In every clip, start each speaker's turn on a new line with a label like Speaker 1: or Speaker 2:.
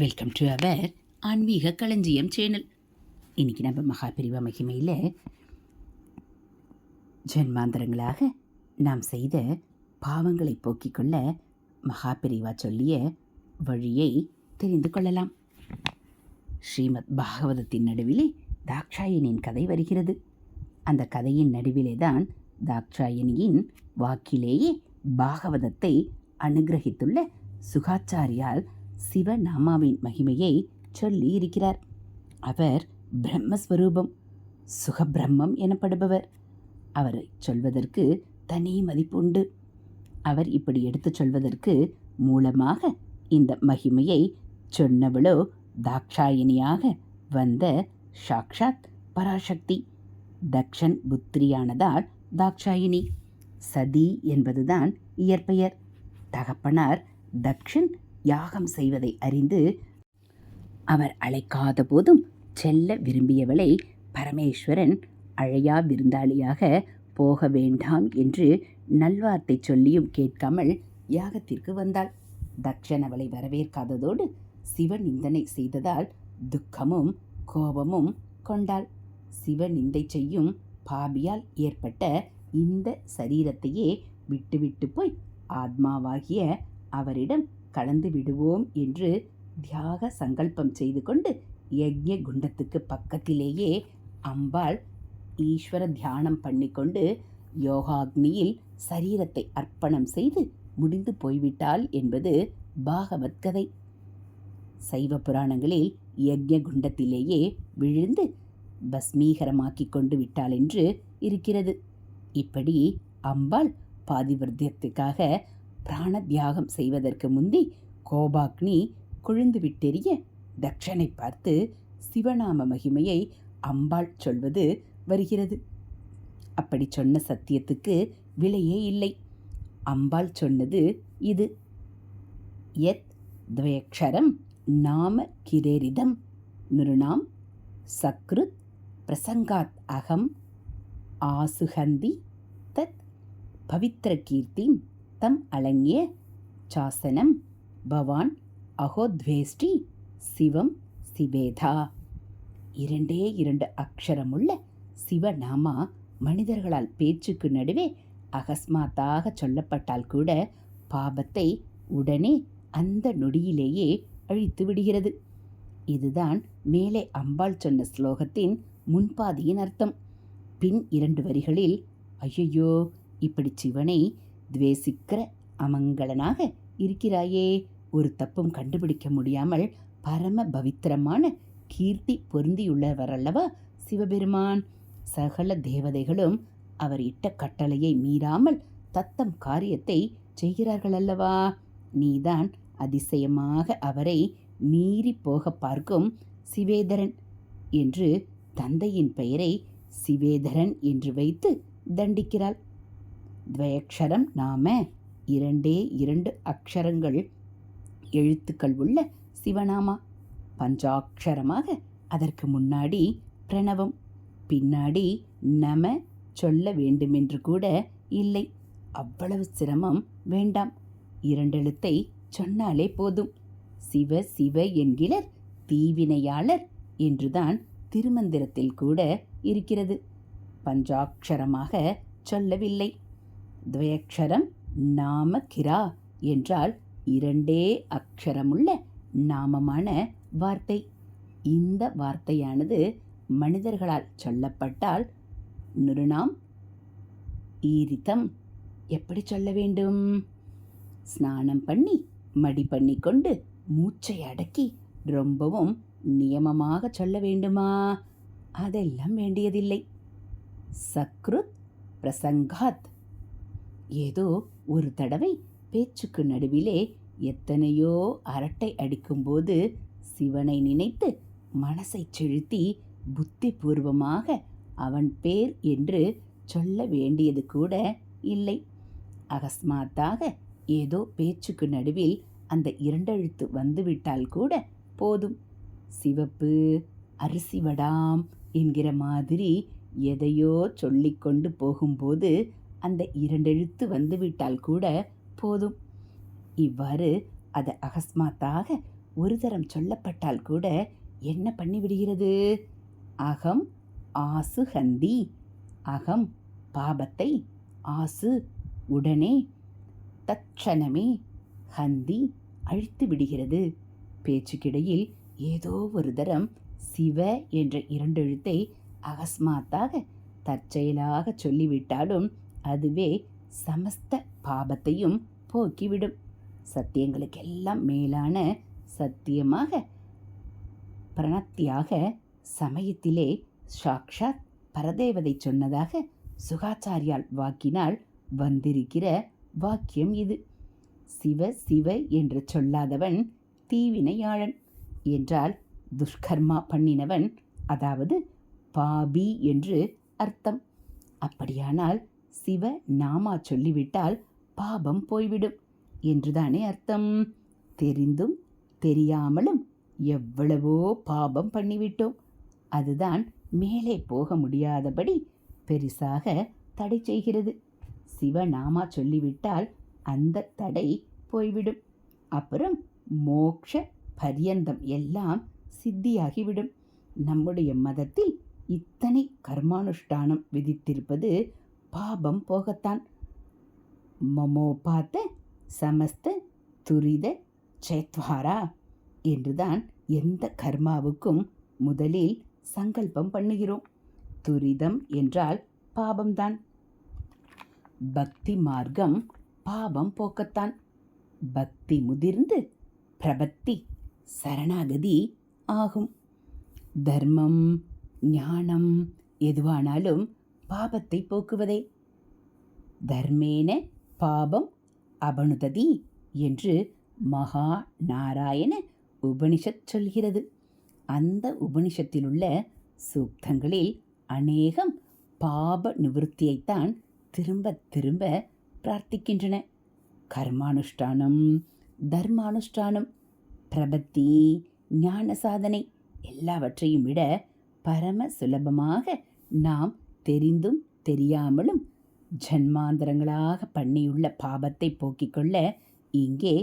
Speaker 1: Welcome to our ஆன்மீக களஞ்சியம் channel இன்றைக்கி நம்ம மகாபிரிவ மகிமையில் ஜென்மாந்தரங்களாக நாம் செய்த பாவங்களை போக்கிக் கொள்ள மகாபிரிவா சொல்லிய வழியை தெரிந்து கொள்ளலாம். ஸ்ரீமத் பாகவதத்தின் நடுவிலே தாக்ஷாயனின் கதை வருகிறது. அந்த கதையின் நடுவிலே தான் தாக்ஷாயனியின் வாக்கிலேயே பாகவதத்தை அனுகிரகித்துள்ள சுகாச்சாரியால் சிவநாமாவின் மகிமையை சொல்லி இருக்கிறார் அவர் பிரம்மஸ்வரூபம் சுகபிரம்மம் எனப்படுபவர். அவரை சொல்வதற்கு தனி மதிப்புண்டு. அவர் இப்படி எடுத்துச் சொல்வதற்கு மூலமாக இந்த மகிமையை சொன்னவளோ தாக்ஷாயினியாக வந்த சாக்ஷாத் பராசக்தி. தக்ஷன் புத்திரியானதால் தாக்ஷாயினி சதி என்பதுதான் இயற்பெயர். தகப்பனார் தக்ஷன் யாகம் செய்வதை அறிந்து அவர் அழைக்காத போதும் செல்ல விரும்பியவளை பரமேஸ்வரன் அழையா விருந்தாளியாக போக வேண்டாம் என்று நல்வார்த்தை சொல்லியும் கேட்காமல் யாகத்திற்கு வந்தாள். தக்ஷன் அவளை வரவேற்காததோடு சிவநிந்தனை செய்ததால் துக்கமும் கோபமும் கொண்டாள். சிவநிந்தை செய்யும் பாபியால் ஏற்பட்ட இந்த சரீரத்தையே விட்டுவிட்டு போய் ஆத்மாவாகிய அவரிடம் கலந்து விடுவோம் என்று தியாக சங்கல்பம் செய்து கொண்டு யஜ்ய குண்டத்துக்கு பக்கத்திலேயே அம்பாள் ஈஸ்வர தியானம் பண்ணிக்கொண்டு யோகாக்னியில் சரீரத்தை அர்ப்பணம் செய்து முடிந்து போய்விட்டாள் என்பது பாகவத் கதை. சைவ புராணங்களில் யஜ்ய குண்டத்திலேயே விழுந்து பஸ்மீகரமாக்கி கொண்டு விட்டாள் என்று இருக்கிறது. இப்படி அம்பாள் பாதிவர்த்தியத்துக்காக பிராண தியாகம் செய்வதற்கு முந்தி கோபாக்னி கொழுந்து விட்டெறிய தக்ஷனை பார்த்து சிவநாம மகிமையை அம்பாள் சொல்வது வருகிறது. அப்படி சொன்ன சத்தியத்துக்கு விலையே இல்லை. அம்பாள் சொன்னது இது. யத் துவயக்ஷரம் நாம கிரேரிதம் நிருணாம் சக்ருத் பிரசங்காத் அகம் ஆசுகந்தி தத் பவித்திர கீர்த்தின் தம் அலங்கிய சாசனம். பவான் அகோத்வேஷ்டி சிவம் சிவேதா இரண்டே இரண்டு அக்ஷரமுள்ள சிவநாமா மனிதர்களால் பேச்சுக்கு நடுவே அகஸ்மாத்தாக சொல்லப்பட்டால் கூட பாபத்தை உடனே அந்த நொடியிலேயே அழித்து விடுகிறது. இதுதான் மேலே அம்பாள் சொன்ன ஸ்லோகத்தின் முன்பாதியின் அர்த்தம். பின் இரண்டு வரிகளில் ஐயையோ இப்படி சிவனை துவேசிக்கிற அமங்கலனாக இருக்கிறாயே. ஒரு தப்பும் கண்டுபிடிக்க முடியாமல் பரம பவித்திரமான கீர்த்தி பொருந்தியுள்ளவரல்லவா சிவபெருமான்? சகல தேவதைகளும் அவர் இட்ட கட்டளையை மீறாமல் தத்தம் காரியத்தை செய்கிறார்கள் அல்லவா? நீதான் அதிசயமாக அவரை மீறி போக பார்க்கும் சிவேதரன் என்று தந்தையின் பெயரை சிவேதரன் என்று வைத்து தண்டிக்கிறாள். துவயக்ஷரம் நாம இரண்டே இரண்டு அக்ஷரங்கள் எழுத்துக்கள் உள்ள சிவநாமா. பஞ்சாட்சரமாக அதற்கு முன்னாடி பிரணவம் பின்னாடி நம சொல்ல வேண்டுமென்று கூட இல்லை. அவ்வளவு சிரமம் வேண்டாம். இரண்டெழுத்தை சொன்னாலே போதும். சிவ சிவ என்கிறர் தீவினையாளர் என்றுதான் திருமந்திரத்தில் கூட இருக்கிறது. பஞ்சாட்சரமாக சொல்லவில்லை. துவயக்ஷரம் நாம கிரா என்றால் இரண்டே அக்ஷரமுள்ள நாமமான வார்த்தை. இந்த வார்த்தையானது மனிதர்களால் சொல்லப்பட்டால் நிருணாம் ஈரித்தம் எப்படி சொல்ல வேண்டும்? ஸ்நானம் பண்ணி மடி பண்ணி கொண்டு மூச்சை அடக்கி ரொம்பவும் நியமமாக சொல்ல வேண்டுமா? அதெல்லாம் வேண்டியதில்லை. சக்ருத் பிரசங்காத் ஏதோ ஒரு தடவை பேச்சுக்கு நடுவிலே எத்தனையோ அரட்டை அடிக்கும்போது சிவனை நினைத்து மனசை செலுத்தி புத்திபூர்வமாக அவன் பேர் என்று சொல்ல வேண்டியது கூட இல்லை. அகஸ்மாத்தாக ஏதோ பேச்சுக்கு நடுவில் அந்த இரண்டெழுத்து வந்துவிட்டால் கூட போதும். சிவப்பு அரிசி வடாம் என்கிற மாதிரி எதையோ சொல்லிக்கொண்டு போகும்போது அந்த இரண்டெழுத்து வந்துவிட்டால் கூட போதும். இவ்வாறு அது அகஸ்மாத்தாக ஒரு தரம் சொல்லப்பட்டால் கூட என்ன பண்ணிவிடுகிறது? அகம் ஆசு ஹந்தி அகம் பாபத்தை ஆசு உடனே தட்சணமே ஹந்தி அழித்து விடுகிறது. பேச்சுக்கிடையில் ஏதோ ஒரு தரம் சிவ என்ற இரண்டெழுத்தை அகஸ்மாத்தாக தற்செயலாக சொல்லிவிட்டாலும் அதுவே சமஸ்த பாபத்தையும் போக்கிவிடும். சத்தியங்களுக்கெல்லாம் மேலான சத்தியமாக பிரணத்தியாக சமயத்திலே சாக்ஷாத் பரதேவதை சொன்னதாக சுகாச்சாரியால் வாக்கினால் வந்திருக்கிற வாக்கியம் இது. சிவ சிவ என்று சொல்லாதவன் தீவினையாளன் என்றால் துஷ்கர்மா பண்ணினவன் அதாவது பாபி என்று அர்த்தம். அப்படியானால் சிவ நாமா சொல்லிவிட்டால் பாபம் போய்விடும் என்றுதானே அர்த்தம். தெரிந்தும் தெரியாமலும் எவ்வளவோ பாபம் பண்ணிவிட்டோம். அதுதான் மேலே போக முடியாதபடி பெரிசாக தடை செய்கிறது. சிவநாமா சொல்லிவிட்டால் அந்த தடை போய்விடும். அப்புறம் மோக்ஷ பரியந்தம் எல்லாம் சித்தியாகிவிடும். நம்முடைய மதத்தில் இத்தனை கர்மானுஷ்டானம் விதித்திருப்பது பாபம் போகத்தான். மமோபாத்த சமஸ்த துரித சேத்வாரா என்றுதான் எந்த கர்மாவுக்கும் முதலில் சங்கல்பம் பண்ணுகிறோம். துரிதம் என்றால் பாபம்தான். பக்தி மார்க்கம் பாபம் போக்கத்தான். பக்தி முதிர்ந்து பிரபத்தி சரணாகதி ஆகும். தர்மம் ஞானம் எதுவானாலும் பாபத்தை போக்குவதே. தர்மேன பாபம் அபனுததி என்று மகா நாராயண உபனிஷத் சொல்கிறது. அந்த உபனிஷத்திலுள்ள சூக்தங்களில் அநேகம் பாப நிவர்த்தியைத்தான் திரும்ப திரும்ப பிரார்த்திக்கின்றன. கர்மானுஷ்டானம் தர்மானுஷ்டானம் பிரபத்தி ஞான சாதனை எல்லாவற்றையும் விட பரம சுலபமாக நாம் தெரிந்தும் தெரியாமலும் ஜன்மாந்தரங்களாக பண்ணியுள்ள பாபத்தை போக்கிக் கொள்ள இங்கே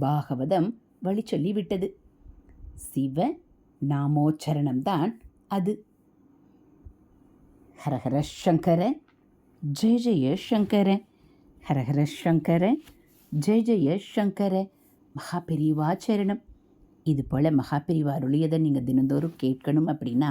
Speaker 1: பாகவதம் வழி சொல்லிவிட்டது. சிவ நாமோச்சரணம்தான் அது. ஹரஹர சங்கர ஜெய ஜெய சங்கர ஹரஹர சங்கர ஜெய ஜெய சங்கர மகாபெரிவாச்சரணம் இது போல் மகாபெரிவா அருளியதை நீங்கள் தினந்தோறும் கேட்கணும் அப்படின்னா